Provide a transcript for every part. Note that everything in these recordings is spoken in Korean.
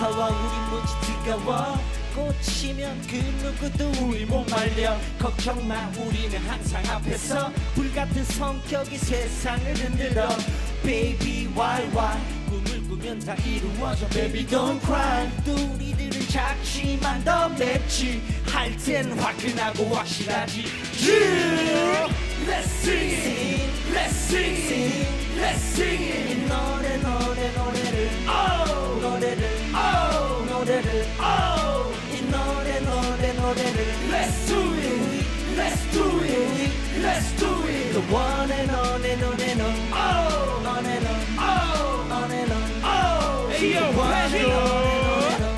무서워 우리 무지 뜨거워? 꽂히면 그 누구도 우리 못 말려. 걱정마 우리는 항상 앞에서. 불같은 성격이 세상을 흔들어. Baby why why? 꿈을 꾸면 다 이루어져 Baby don't cry 또 우리들은 작지만 더 맵지 할 땐 화끈하고 확실하지 yeah! Let's sing it Let's sing it Let's sing it 이 노래 노래 노래를 oh! 노래를 oh! 노래를 oh! 이 노래 노래 노래를 Let's do it Let's do it Let's do it The one and only 노래는 oh!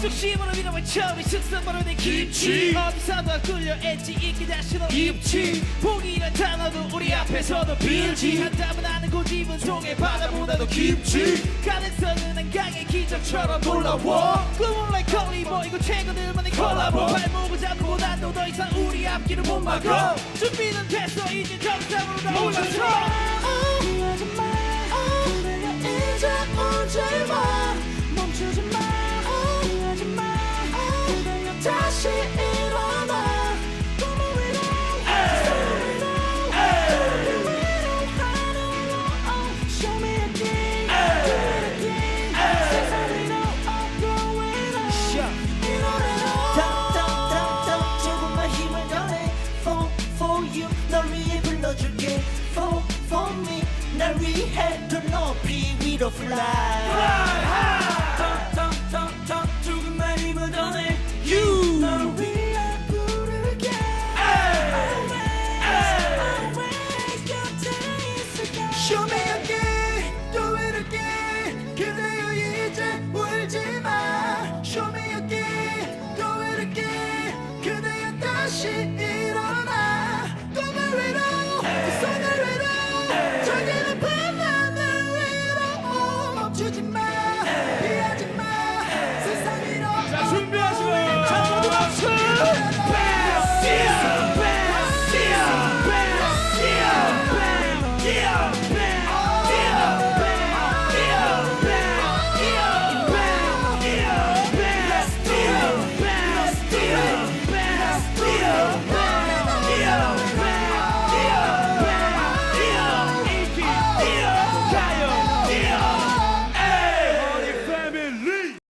밀어볼 처음이 sức 바로 내. 깊지 어디서도 끌려 엣지 있기 자신은 입지. 포기란 단어도 우리 앞에서도 빌지. 한담은 아는 고집은 종의 바다보다도 깊지 가능성은 한강의 기적처럼 놀라워 꿈은 like 컬리 보이고 최근들만의 콜라보. 발목을 잡고 난도 더 이상 우리 앞길을 못 막아. 준비는 됐어. 이제 정상으로 나 올라서 we had an we don't fly. fly.